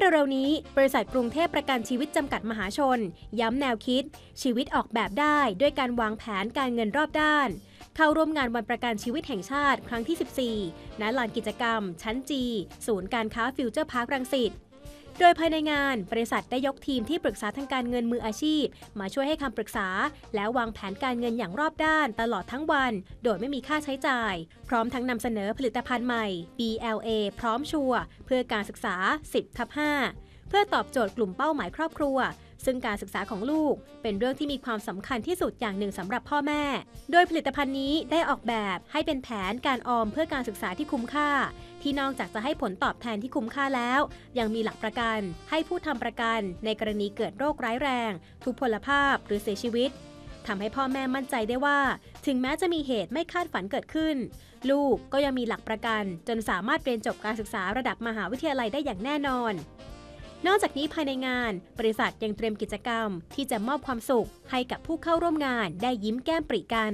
เร็วๆนี้ บริษัทกรุงเทพประกันชีวิตจำกัดมหาชน ย้ำแนวคิด ชีวิตออกแบบได้ด้วยการวางแผนการเงินรอบด้าน เข้าร่วมงานวันประกันชีวิตแห่งชาติครั้งที่ 14 ณ ลานกิจกรรม ชั้นจี ศูนย์การค้าฟิวเจอร์พาร์ครังสิต โดยภายในงานบริษัทได้ยกทีมที่ปรึกษาทางการเงินมืออาชีพ มาช่วยให้คำปรึกษา และวางแผนการเงินอย่างรอบด้านตลอดทั้งวัน โดยไม่มีค่าใช้จ่าย พร้อมทั้งนำเสนอผลิตภัณฑ์ใหม่ BLA พร้อมชัวเพื่อการศึกษา 10ทับ5เพื่อตอบโจทย์กลุ่มเป้าหมายครอบครัว ซึ่งการศึกษาของลูกเป็นเรื่องที่มีความสำคัญที่สุดอย่างหนึ่งสำหรับพ่อแม่ โดยผลิตภัณฑ์นี้ได้ออกแบบให้เป็นแผนการออมเพื่อการศึกษาที่คุ้มค่า ที่นอกจากจะให้ผลตอบแทนที่คุ้มค่าแล้ว ยังมีหลักประกัน ให้ผู้ทำประกัน ในกรณีเกิดโรคร้ายแรง ทุพพลภาพหรือเสียชีวิตทำให้พ่อแม่มั่นใจได้ว่า ถึงแม้จะมีเหตุไม่คาดฝันเกิดขึ้น ลูกก็ยังมีหลักประกัน จนสามารถเรียนจบการศึกษาระดับมหาวิทยาลัยได้อย่างแน่นอน นอกจากนี้ภายในงาน บริษัทยังเตรียมกิจกรรม ที่จะมอบความสุขให้กับผู้เข้าร่วมงานได้ยิ้มแก้มปริกัน